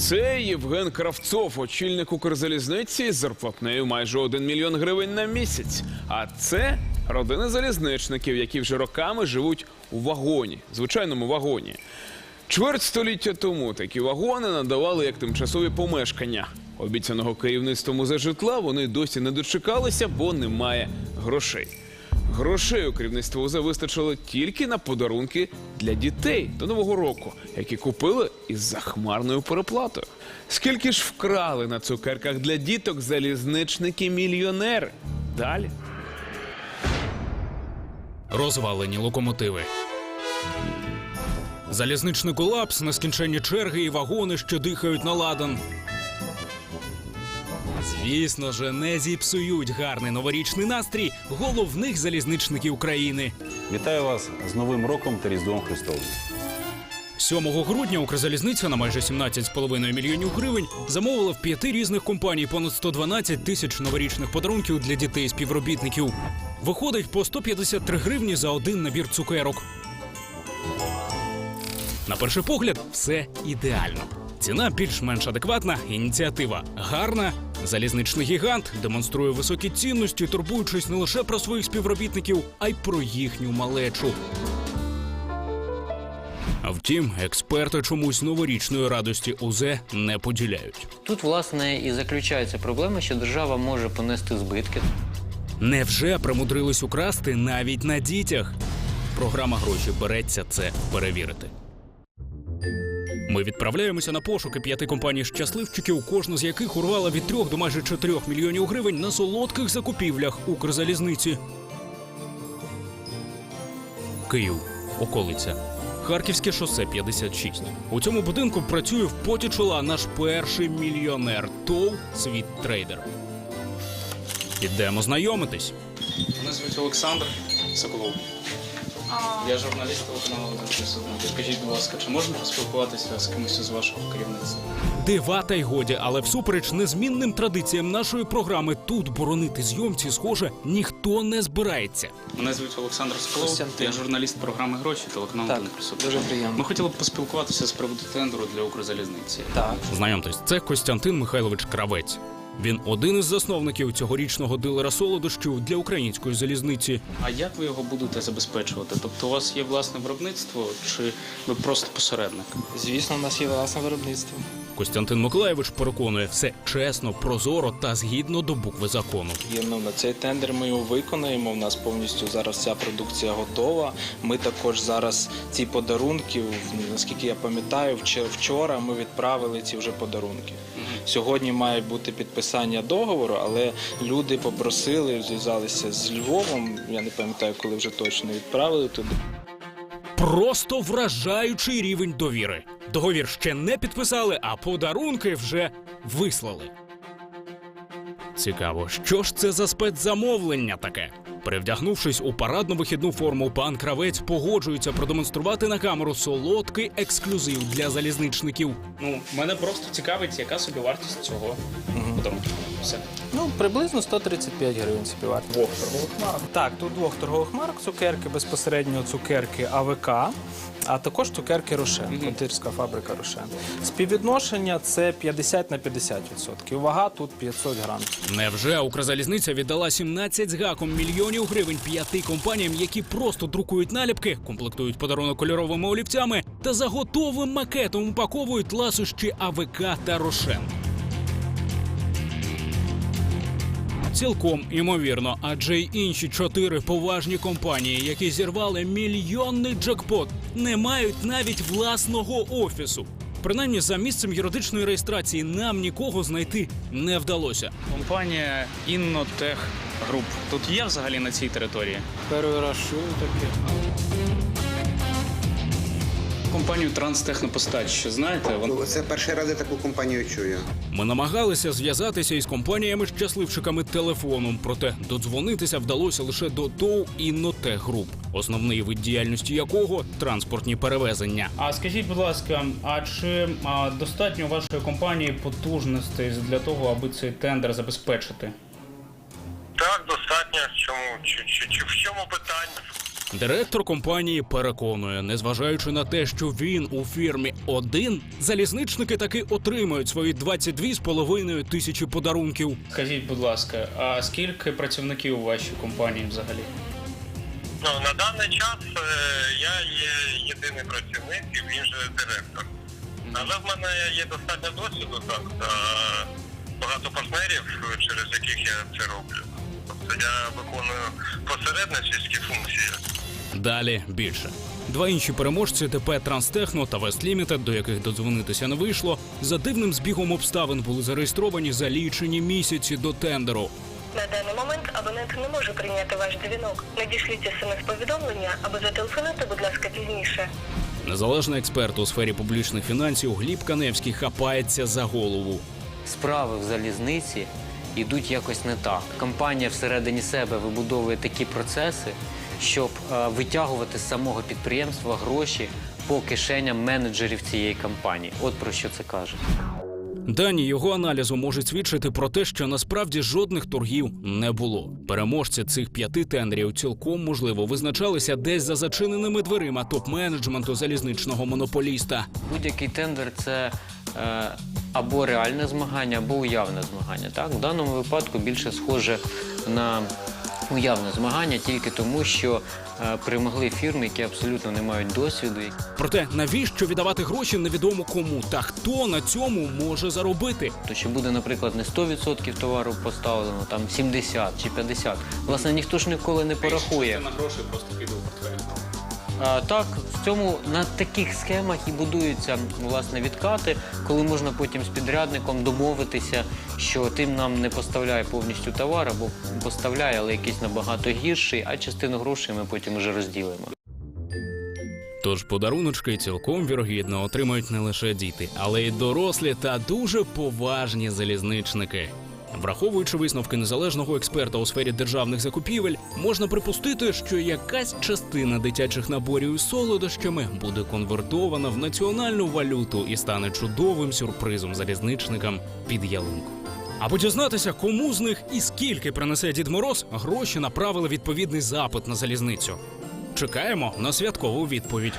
Це Євген Кравцов, очільник Укрзалізниці з зарплатнею майже 1 мільйон гривень на місяць. А це родина залізничників, які вже роками живуть у вагоні, звичайному вагоні. Чверть століття тому такі вагони надавали як тимчасові помешкання. Обіцяного керівництвом за житла вони досі не дочекалися, бо немає грошей. Грошей у керівництва УЗ вистачило тільки на подарунки для дітей до нового року, які купили із захмарною переплатою. Скільки ж вкрали на цукерках для діток залізничники-мільйонери? Далі. Розвалені локомотиви. Залізничний колапс, нескінченні черги і вагони, що дихають на ладан. Звісно же, не зіпсують гарний новорічний настрій головних залізничників країни. Вітаю вас з Новим роком та Різдвом Христовим. 7 грудня Укрзалізниця на майже 17,5 мільйонів гривень замовила в п'яти різних компаній понад 112 тисяч новорічних подарунків для дітей співробітників. Виходить по 153 гривні за один набір цукерок. На перший погляд, все ідеально. Ціна більш-менш адекватна, ініціатива гарна. Залізничний гігант демонструє високі цінності, турбуючись не лише про своїх співробітників, а й про їхню малечу. А втім, експерти чомусь новорічної радості УЗ не поділяють. Тут, власне, і заключається проблема, що держава може понести збитки. Невже примудрились украсти навіть на дітях? Програма гроші береться це перевірити. Ми відправляємося на пошуки п'яти компаній щасливчиків, кожна з яких урвала від трьох до майже 4 мільйонів гривень на солодких закупівлях Укрзалізниці. Київ, околиця. Харківське шосе 56. У цьому будинку працює в поті чола наш перший мільйонер ТОВ Світ Трейдер. Ідемо знайомитись. Мене звуть Олександр Соколов. Я журналіст телеканалу «Один плюс. Скажіть, будь ласка, чи можна поспілкуватися з кимось із вашого керівництва? Дива та й годі, але всупереч незмінним традиціям нашої програми тут боронити зйомці, схоже, ніхто не збирається. Мене звуть Олександр Соколов. Костянтин. Я журналіст програми гроші телеканалу Так, «Один дуже приємно. Ми хотіли б поспілкуватися з приводу тендеру для Укрзалізниці. Так. Знайомтесь, це Костянтин Михайлович Кравець. Він один із засновників цьогорічного дилера солодощів для української залізниці. А як ви його будете забезпечувати? Тобто у вас є власне виробництво, чи ви просто посередник? Звісно, у нас є власне виробництво. Костянтин Миколаєвич переконує все чесно, прозоро та згідно до букви закону. Є, ну, на цей тендер ми його виконаємо. У нас повністю зараз вся продукція готова. Ми також зараз ці подарунки, наскільки я пам'ятаю, вчора ми відправили ці вже подарунки. Сьогодні має бути підписання договору, але люди попросили, зв'язалися з Львовом. Я не пам'ятаю, коли вже точно відправили туди. Просто вражаючий рівень довіри. Договір ще не підписали, а подарунки вже вислали. Цікаво, що ж це за спецзамовлення таке? Перевдягнувшись у парадно-вихідну форму, пан кравець погоджується продемонструвати на камеру солодкий ексклюзив для залізничників. Ну, мене просто цікавить, яка собі вартість цього подарунку. Все. Ну, приблизно 135 гривень собі вартість. Двох торгових марок? Так, тут двох торгових марок, цукерки, безпосередньо цукерки АВК, а також цукерки Рошен, котирська фабрика Рошен. Співвідношення це 50 на 50%. Вага тут 500 грам. Невже Укрзалізниця віддала 17 з гаком мільйонів гривень п'яти компаніям, які просто друкують наліпки, комплектують подарунок кольоровими олівцями та за готовим макетом упаковують ласощі АВК та Рошен. Цілком імовірно, адже й інші чотири поважні компанії, які зірвали мільйонний джекпот, не мають навіть власного офісу. Принаймні, за місцем юридичної реєстрації нам нікого знайти не вдалося. Компанія Іннотех Груп. Тут є взагалі на цій території? Перший раз чую таке. Компанію Транстехнопостач, знаєте, вон... Це перший раз я таку компанію чую. Ми намагалися зв'язатися із компаніями-щасливчиками телефоном, проте додзвонитися вдалося лише до ТОВ «Інноте Груп», основний вид діяльності якого транспортні перевезення. А скажіть, будь ласка, а чи а, достатньо вашої компанії потужностей для того, аби цей тендер забезпечити? Так, достатньо. Чому чи, чи, чи в чому питання? Директор компанії переконує, незважаючи на те, що він у фірмі один, залізничники таки отримують свої 22,5 тисячі подарунків. Скажіть, будь ласка, а скільки працівників у вашій компанії взагалі? Ну, на даний час е, я є єдиний працівник і він же директор. Але в мене є достатньо досвіду, так, та багато партнерів, через яких я це роблю. Тобто я виконую посередницькі функції. Далі більше. Два інші переможці ТП Транстехно та Вест Лімітед, до яких додзвонитися не вийшло, за дивним збігом обставин були зареєстровані за лічені місяці до тендеру. На даний момент абонент не може прийняти ваш дзвінок. Надішліть смс-повідомлення або зателефонуйте, будь ласка, пізніше. Незалежний експерт у сфері публічних фінансів Гліб Каневський хапається за голову. Справи в залізниці йдуть якось не так. Компанія всередині себе вибудовує такі процеси, щоб е, витягувати з самого підприємства гроші по кишеням менеджерів цієї компанії. От про що це каже. Дані його аналізу можуть свідчити про те, що насправді жодних торгів не було. Переможці цих п'яти тендерів цілком можливо визначалися десь за зачиненими дверима топ-менеджменту залізничного монополіста. Будь-який тендер це або реальне змагання, або уявне змагання. Так? В даному випадку більше схоже на уявне змагання тільки тому, що е, перемогли фірми, які абсолютно не мають досвіду. Проте навіщо віддавати гроші невідомо кому та хто на цьому може заробити? То що буде, наприклад, не 100% товару поставлено, там 70 чи 50. Власне, ніхто ж ніколи не порахує. на гроші просто піде у портфель. А, так, в цьому на таких схемах і будуються власне відкати, коли можна потім з підрядником домовитися, що тим нам не поставляє повністю товар або поставляє, але якийсь набагато гірший, а частину грошей ми потім вже розділимо. Тож подаруночки цілком вірогідно отримають не лише діти, але й дорослі та дуже поважні залізничники. Враховуючи висновки незалежного експерта у сфері державних закупівель, можна припустити, що якась частина дитячих наборів із солодощами буде конвертована в національну валюту і стане чудовим сюрпризом залізничникам під ялинку. Аби дізнатися, кому з них і скільки принесе Дід Мороз, гроші направили відповідний запит на залізницю. Чекаємо на святкову відповідь.